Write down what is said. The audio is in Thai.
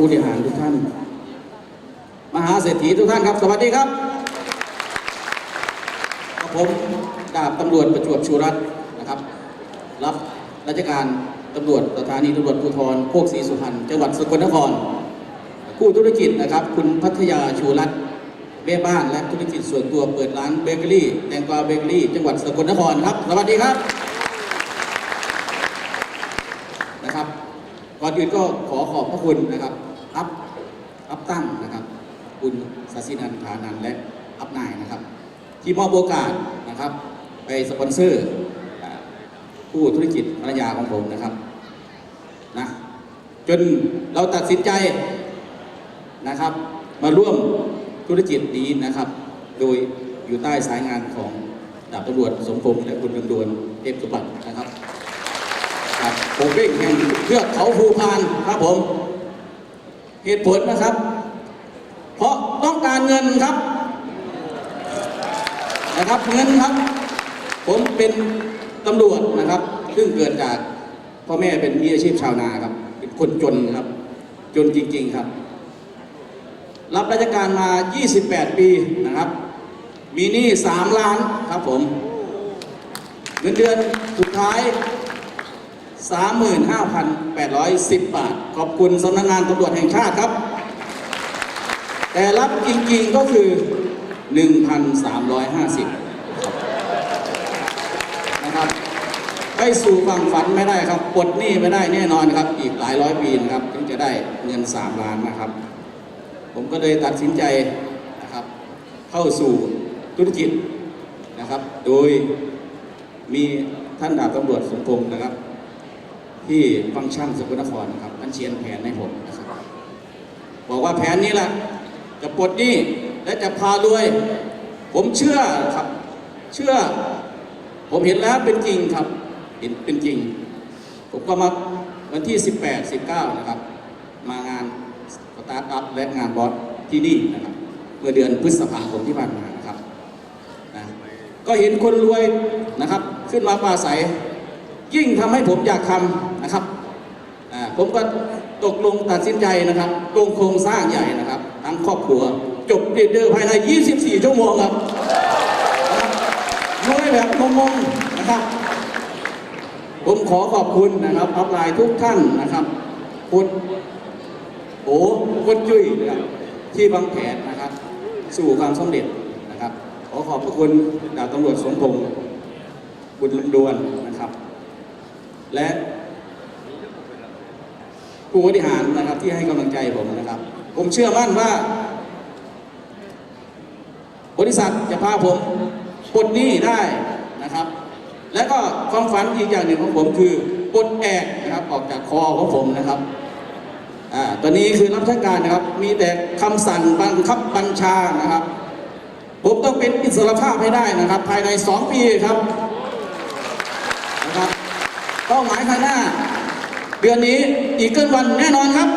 ผู้ดีหานทุกท่าน มหาเศรษฐีทุกท่านครับ สวัสดีครับกับผมดาบตำรวจประจวบชูรัตน์นะครับ รับราชการตำรวจสถานีตำรวจภูธรโคกศรีสุพรรณจังหวัดสกลนครคู่ธุรกิจนะครับ คุณพัทยาชูรัตน์แม่บ้านและธุรกิจส่วนตัวเปิดร้านเบเกอรี่แตงกวาเบเกอรี่ จังหวัดสกลนครครับ สวัสดีครับนะครับก่อนอื่นก็ขอขอบพระคุณนะครับ อัพอัพตั้งนะครับ คุณศศินันทานันและอัพนายนะครับ ที่มอบโอกาสนะครับ ไปสปอนเซอร์ผู้ธุรกิจภรรยาของผมนะครับนะจนเราตัดสินใจนะครับ มาร่วมธุรกิจนี้นะครับ โดยอยู่ใต้สายงานของดาบตำรวจสมพงษ์และคุณดำดวนเทพสมบัตินะครับผมวิ่งแห่งเทือกเขาภูพานครับผม เหตุผลนะครับ เพราะต้องการเงินครับ นะครับเงินครับ ผมเป็นตำรวจนะครับ ซึ่งเกิดจากพ่อแม่เป็นมีอาชีพชาวนาครับ เป็นคนจนครับ จนจริง ๆครับ รับราชการมา 28 ปีนะครับ มีหนี้3ล้านครับผม เงินเดือนสุดท้าย 35,810 บาท ขอบคุณสำนักงานตำรวจแห่งชาติครับ แต่รับจริงๆก็คือ 1,350 นะครับไปสู่ฝั่งฝันไม่ได้ครับปลดหนี้ไม่ได้แน่นอนครับ อีกหลายร้อยปีนะครับถึงจะได้เงิน 3 ล้านนะครับ ผมก็เลยตัดสินใจนะครับ เข้าสู่ธุรกิจนะครับ โดยมีท่านดาบตำรวจสมพงษ์นะครับ ที่ฟังก์ชันสกลนครนะครับท่านเชียนแผนให้ผมนะครับบอกว่าแผนนี้แหละจะปลดหนี้และจะพารวย ผมเชื่อครับ เชื่อ ผมเห็นแล้วเป็นจริงครับ เห็นเป็นจริง ผมก็มาวันที่ 18 19 นะครับ มางานสตาร์ทอัพและงานบอสที่นี่นะครับ เมื่อเดือนพฤษภาคมที่ผ่านมานะครับนะก็เห็นคนรวยนะครับ ขึ้นมาปราศัย ยิ่งทำให้ผมอยากทำนะครับผมก็ตกลงตัดสินใจนะครับลงโครงสร้างใหญ่นะครับ ทั้งครอบครัว จบเดือนภายใน 24 ชั่วโมงครับนะครับรวยแบบงงๆนะครับ ผมขอขอบคุณนะครับอัพไลน์ทุกท่านนะครับคุณโอ้คุณจุ้ยนะครับที่วางแผนนะครับ สู่ความสำเร็จนะครับ ขอขอบพระคุณดาบตำรวจสมพงษ์บุญลำดวนนะครับ และผู้บริหารนะครับที่ให้กำลังใจผมนะครับ ผมเชื่อมั่นว่า บริษัทจะพาผมปลดหนี้ได้นะครับ และก็ความฝันอีกอย่างหนึ่งของผมคือปลดแอกนะครับออกจากคอของผมนะครับอ่าตอนนี้คือรับราชการนะครับ มีแต่คำสั่งบังคับบัญชานะครับ ผมต้องเป็นอิสรภาพให้ได้นะครับ ภายใน 2 ปีครับ เป้าหมายข้างหน้า เดือนนี้อีกเกินวันแน่นอนครับ